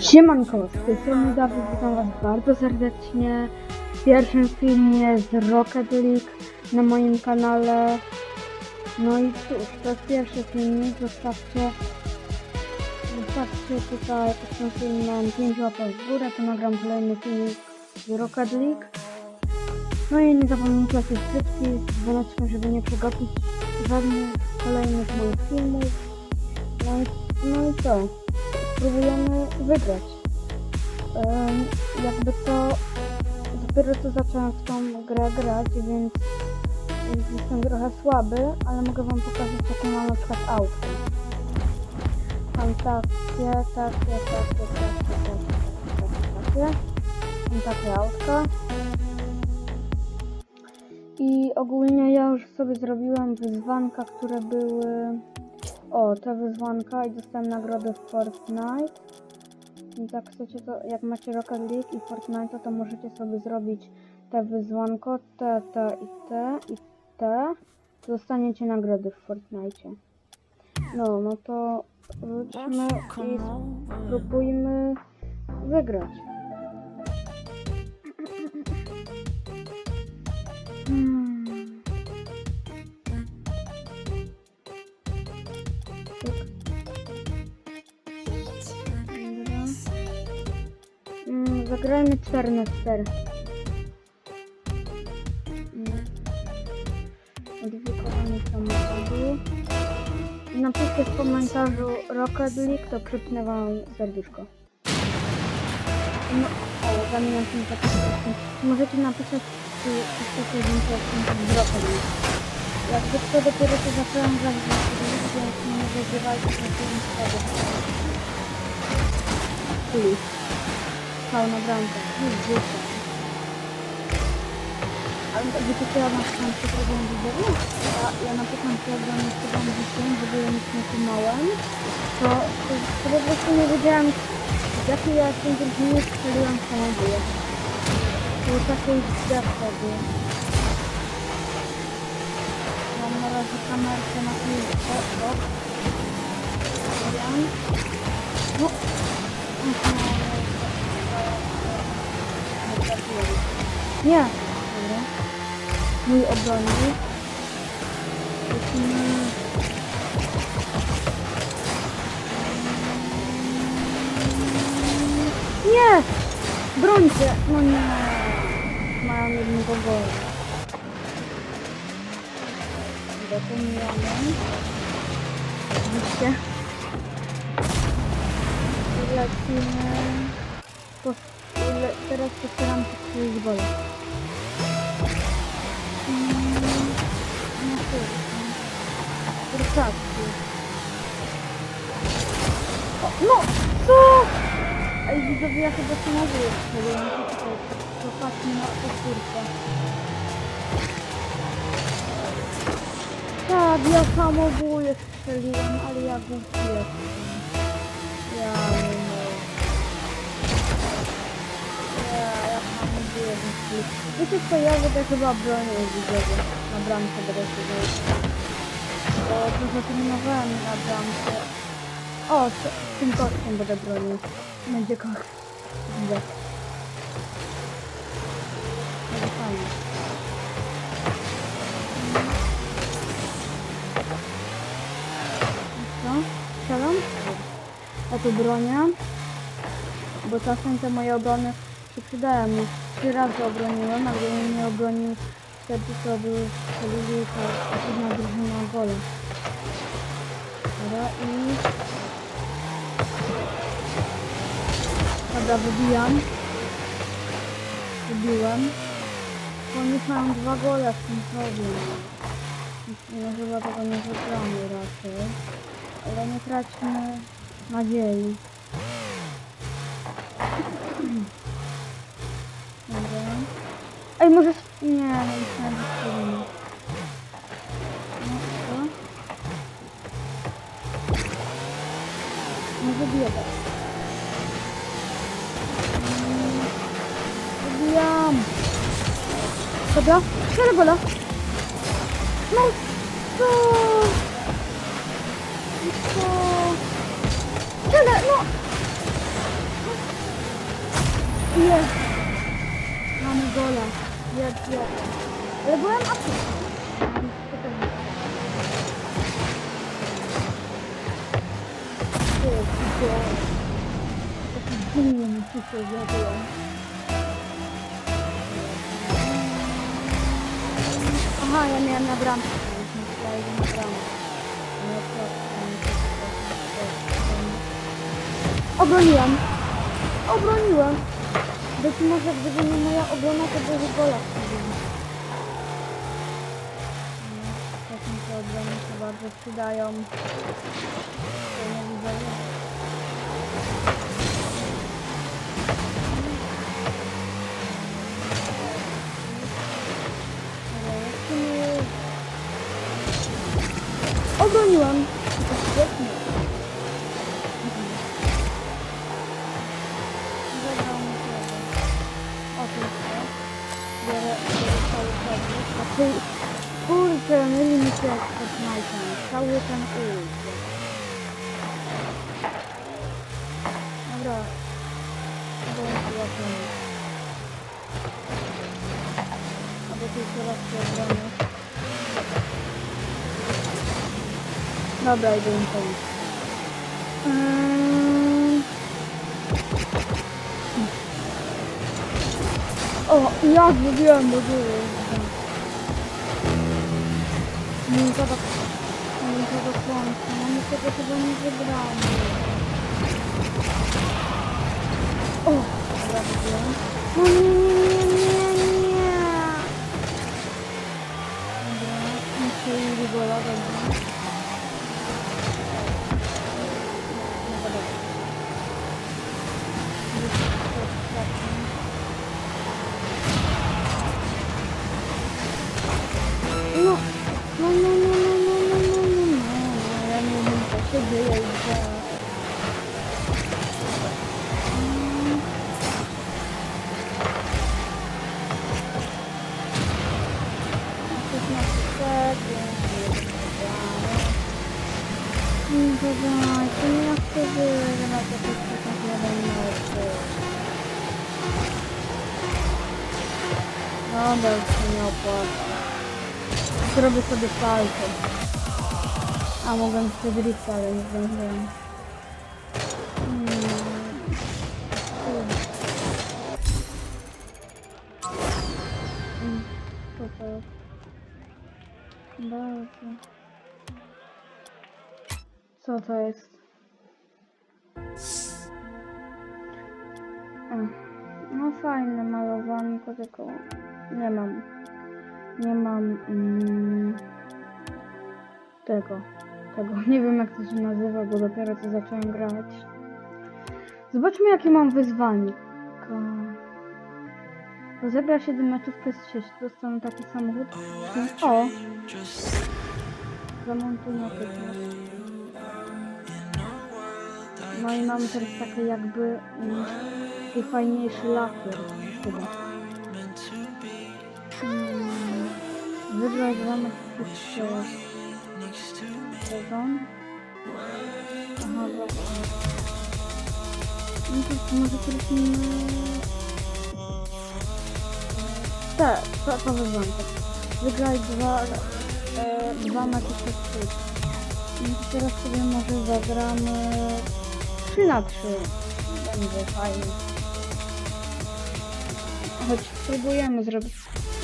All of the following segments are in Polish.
Siemanko, z tej strony Dawid, witam was bardzo serdecznie w pierwszym filmie z Rocket League na moim kanale. No i cóż, to jest pierwszy filmik, zostawcie, zostawcie tutaj pod tym filmem 5 łapek w górę, to nagram kolejny filmik z Rocket League. No i nie zapomnijcie o subskrypcji z dzwoneczkiem, żeby nie przegapić żadnych kolejnych moich filmów. No i, no i co? Spróbujemy wygrać. Em, jakby to dopiero co zacząłem w tą grę grać, więc jestem trochę słaby, ale mogę wam pokazać jakie mam na przykład auto. Mam takie, takie, takie, takie, takie, takie. Mam takie autka. I ogólnie ja już sobie zrobiłem wyzwanka, które były... O, te wyzwanka i dostałem nagrodę w Fortnite. I jak chcecie to, jak macie Rocket League i Fortnite, to możecie sobie zrobić te wyzwanko, te, te i te i te. Dostaniecie nagrody w Fortnite. No, no to wróćmy i spróbujmy wygrać. Zagrajmy 4 na 4. Mm. Modyfikowanie samochodu. Napiszcie w komentarzu Rocket League, to przypnę wam serduszko. No, o, zamieniam się na taki Możecie napisać, czy chcecie więcej z Rocket League. Jakby to dopiero co zacząłem grać w więc nie wygrywajcie na film z Stał na bramkę. Już rzucę. Ale wiecie co ja na początku zrobiłem widzowie? Ja, ja na początku jak byłem jeszcze tam dzieckiem, w ogóle nic nie kumałem, to, to, to po prostu nie wiedziałem w jakiej ja jestem drużynie strzeliłem samobuję. To było takie źle wtedy. Mam na razie kamerkę na chwilę. O, o. No. Nie. Dobra. Mój. Lecimy. Nie! Brońcie! No nie. Mają jednego gola. Zapomniamy. Oczywiście. Lecimy. Po, teraz postaram się strzelić gola. Mm, No kurczę. Kurczaki. O, No! Co? Ej, widzowie, ja chyba się mogę strzeliłem. Poczekaj, popatrzmy na powtórkę. Tak, ja samobóję strzeliłem, ale ja głupi jestem. Ja Wiecie co, ja będę chyba bronił widzowie. Na bramce będę się. Bo dużo trenowałem na bramce. O, z tym kosztem będę bronił. Będzie kosz. Widzę. Będzie fajnie. Co? Strzelam? Ja tu bronię. Bo czasem te moje obrony się przydają. Już trzy razy obroniłem, a gdybym nie obronił wtedy, to by strzelili to jedna drużyna gola. Dobra i... Dobra, wybijam. Wybiłem. Oni mają dwa gole w tym problem. No chyba tego nie wygramy raczej. Ale nie traćmy nadziei. Ej, może... Nie, no już nawet nie No zabiję was. Zabijam. Dobra, ale bola. No, co? Co? Tyle, no. Jest. Mamy gola jak ja. Ale byłem aktywny. Taki dumny mi tutaj zjadłem. Aha, ja miałem na bramce. Myślałem, że na bramce. Obroniłam. Obroniłam. Być może gdyby nie moja obrona, to by gola. Tak mi te obrony się bardzo przydają. To nie widzę. Dobra, Dobra, idę im pomóc. Eee... O, ja zrobiłem do góry. Nie to do nie to do końca. No my tego chyba nie wygramy. O, dobra, wygrałem. No nie, nie, nie, nie, nie. Dobra, muszę iść gola, dobra. Thank you. Zrobię sobie salto. A mogę sobie drifta, ale nie zdążyłem. Hmm. Hmm. Co to jest? Bardzo. No fajne malowanko, tylko nie mam. Nie mam mm, tego. Tego. Nie wiem jak to się nazywa, bo dopiero co zacząłem grać. Zobaczmy jakie mam wyzwanie. Rozegra 7 meczów przez 6. Dostanę taki samochód. O! Zamontuj natychmiast. No i mamy teraz takie jakby mm, taki fajniejszy lakier chyba. Zamek przez sezon. Aha, właśnie. No to może nie... Tak, to, to. Wygraj dwa, e, dwa mecze przez teraz sobie może zagramy 3 na 3. Będzie fajnie. Choć spróbujemy zrobić.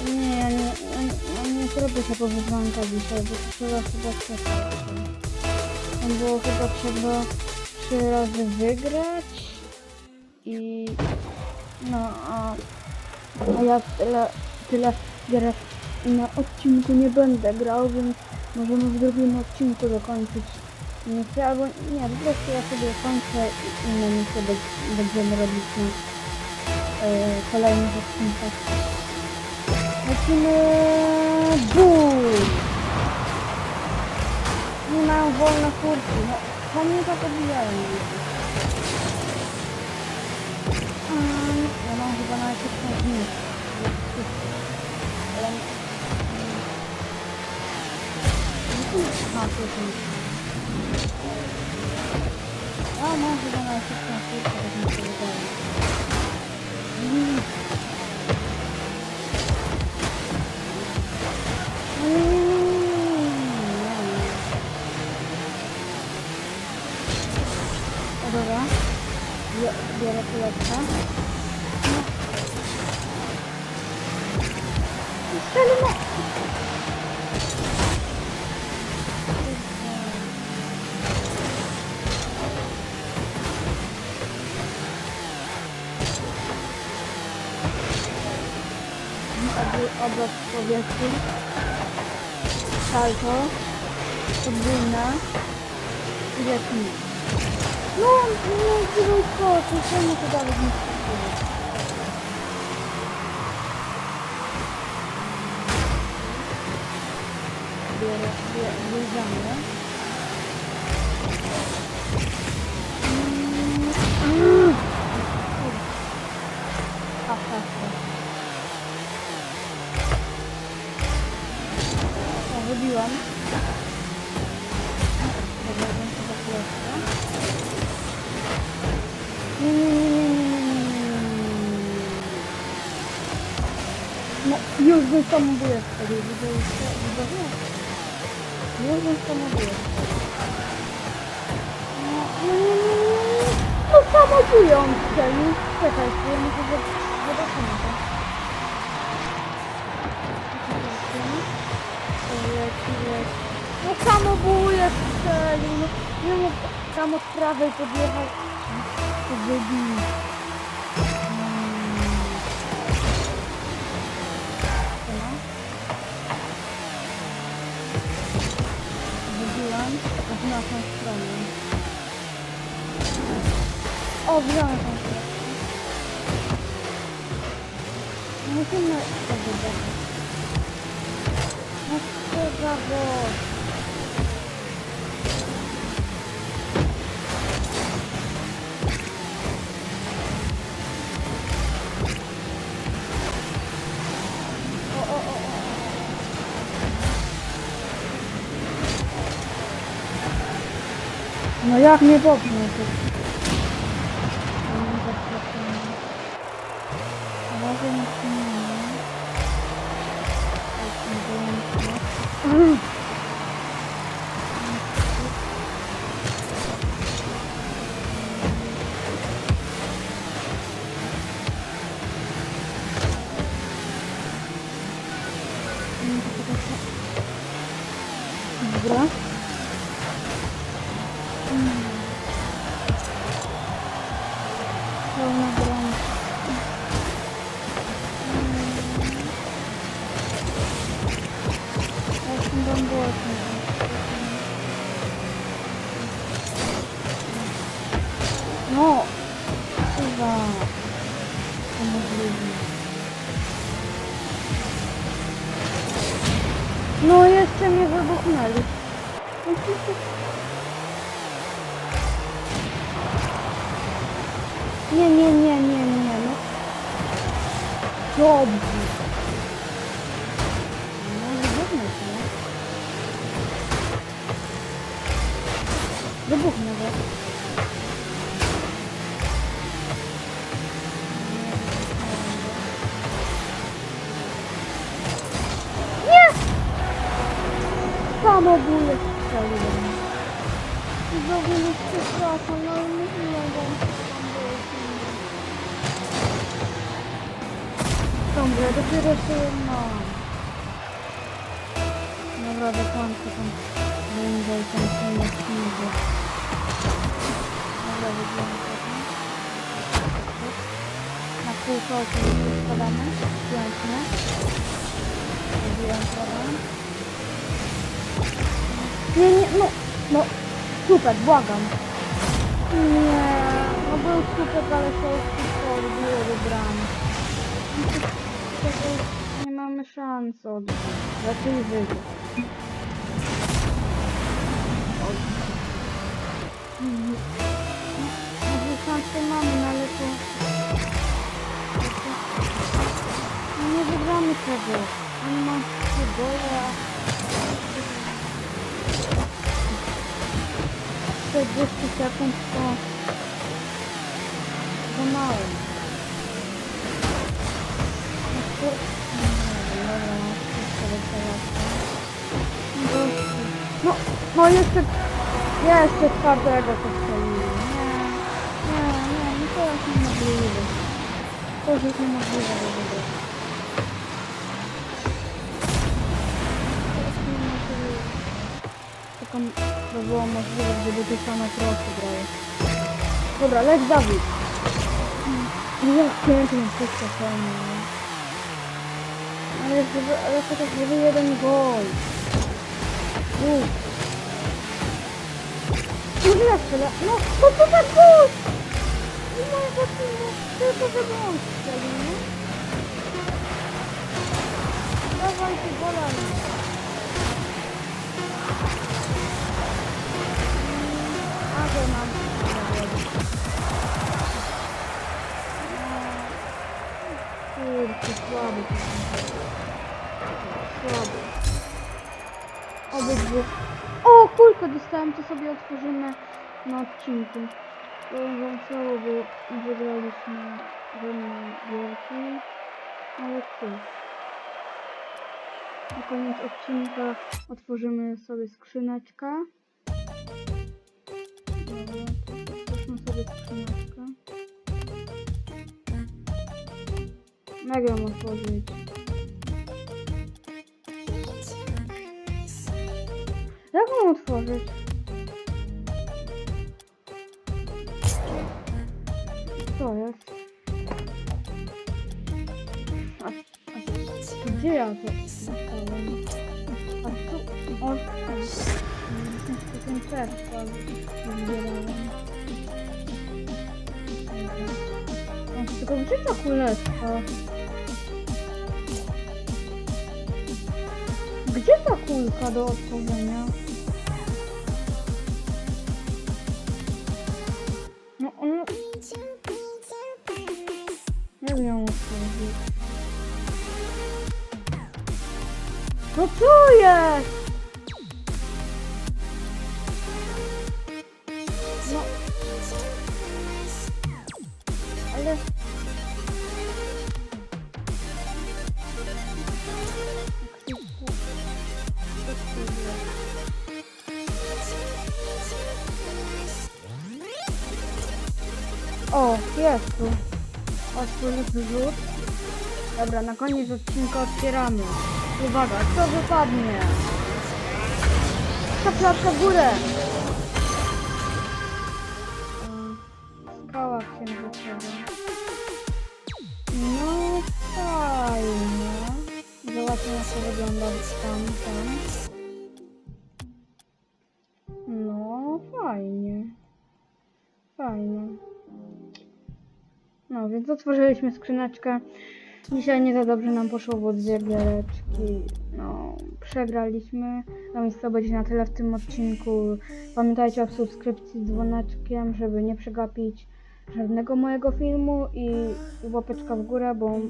Nie, nie, nie, nie zrobię tego wyzwanka dzisiaj, bo trzeba chyba czekać. Tam było chyba trzeba trzy razy wygrać i no a, a ja tyle, tyle gier na odcinku nie będę grał, więc możemy w drugim odcinku dokończyć misję, albo nie, po prostu ja sobie kończę i inne misje będziemy robić na e, kolejnych odcinkach. máximo. Boom! Não vou na curva. Vamos acabar. Eu não vou na curva. Ah, não, vou na curva. Obraz w powietrzu. Salto. Podwójna. I lecimy. No, no, tylko, to czemu to dalej nie bie- bierzemy. O, wybiłam. Dobra, będzie za chwileczkę. Nie, nie, nie, nie, nie. No, już bym samobójstwo wtedy, żeby już to wydarzyło. Już bym samobójstwo. No, no, nie, nie, nie, nie. No, samobuję on strzelił. Czekaj, to ja muszę zob- zobaczymy samobójek strzelił. No, nie mógł tam od prawej podjechać. Wybił. Wybiłam w naszą stronę. O, wziąłem tą stronę. Musimy to wybrać. No trzeba go. No jak mnie popchnie to? Może nic nie ma. Dobra. Ні, ні, ні, ні, ні, ну. Йобу. Dobra, dopiero się mam. Dobra, dokończę tam będę i tam się nie śmieję. Dobra, wygląda. Na kółko składamy. Pięknie. Zrobiłam problem. Nie, nie, no, no, super, błagam. Nie, no był super, ale to wszystko było wybrane. Nie mamy szans od... Raczej wygrać. No jeszcze... Jeszcze czwartego postrzelili. Nie, nie, nie, no to jest niemożliwe. To już jest niemożliwe, że wygrać. Taką by było możliwe, gdyby ty same prosto grały. Dobra, leć Dawid. Mm. Ja pięknie wszystko fajnie. No. Ale jeszcze, ale jeszcze tak jeden gol. Uff. Już jeszcze, le- no, no to za gol! Nie ma takiego, tylko żeby on strzelił, nie? Dawajcie gola. A to nam Kurczę, słaby to jest. Słaby. Obydwu. Kulkę dostałem, to sobie otworzymy na odcinku. Powiem wam słabo, bo wygraliśmy żadnej wielki, ale cóż. Na koniec odcinka otworzymy sobie skrzyneczkę. Dobra, otwórzmy sobie skrzyneczkę. Mega otworzyć. Jak mam otworzyć? Co jest? A, a gdzie ja to? A tu... O, Tylko gdzie ta kuleczka? Gdzie ta kulka do otworzenia? Jest tu. Otworzyć rzut. Dobra, na koniec odcinka otwieramy. Uwaga, co wypadnie? Ta klatka w górę! Skała księżycowa. No fajnie. Zobaczmy jak to wygląda tam, tam. No fajnie. Fajnie. No, więc otworzyliśmy skrzyneczkę. Dzisiaj nie za dobrze nam poszło, bo dwie giereczki, no, przegraliśmy. A więc to będzie na tyle w tym odcinku. Pamiętajcie o subskrypcji z dzwoneczkiem, żeby nie przegapić żadnego mojego filmu i łapeczka w górę, bo,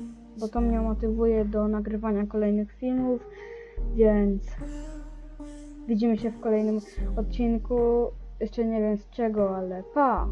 bo to mnie motywuje do nagrywania kolejnych filmów, więc widzimy się w kolejnym odcinku. Jeszcze nie wiem z czego, ale pa!